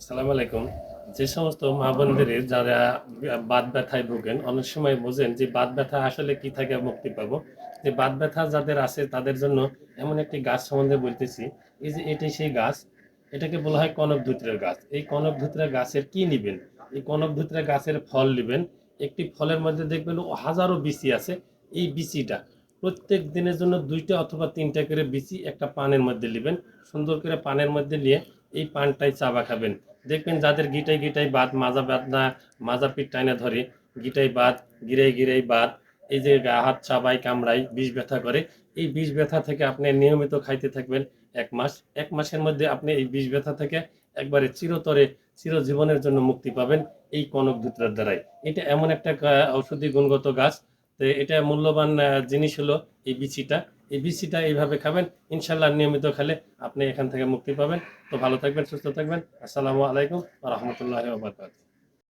আসসালামু আলাইকুম। যে সমস্ত মা বোনদের যারা বাত ব্যথায় ভোগেন, অনেক সময় বোঝেন যে বাত ব্যথা আসলে কি থাকে মুক্তি পাবো? যে বাত ব্যথা যাদের আছে, তাদের জন্য এমন একটি গাছ সম্বন্ধে বলতেছি। এই যে এটাই সেই গাছ, এটাকে বলা হয় কনক ধুতরের গাছ। এই কনক ধুতরের গাছের কি নিবেন? এই কনক ধুতরের গাছের ফল নিবেন। একটি ফলের মধ্যে দেখবেন হাজারো বিচি আছে। এই বিচিটা প্রত্যেক দিনের জন্য দুইটা অথবা তিনটা করে বিচি একটা পানের মধ্যে নেবেন। সুন্দর করে পানের মধ্যে নিয়ে এই পানটাই চাবা খাবেন। দেখবেন যাদের গিটাই গিটাই বাদ, মাজা বেদনা মাজা পিঠ টাইনা ধরে, গিটাই বাদ, গিরাই গিরাই বাদ, এই যে গা, হাত চাবাই কামড়াই, বিষ ব্যথা করে, এই বিষ ব্যথা থেকে আপনি নিয়মিত খাইতে থাকবেন এক মাস। এক মাসের মধ্যে আপনি এই বিষ ব্যথা থেকে একবারে চিরতরে, চিরজীবনের জন্য মুক্তি পাবেন এই কনক ধুতরার দ্বারাই। এটা এমন একটা ঔষধি গুণগত গাছ। তো এটা মূল্যবান জিনিস হলো এই বিচিটা। এই বিসিটা এইভাবে খাবেন। ইনশাল্লাহ নিয়মিত খেলে আপনি এখান থেকে মুক্তি পাবেন। তো ভালো থাকবেন, সুস্থ থাকবেন। আসসালামু আলাইকুম রহমতুল্লাহ বারকাত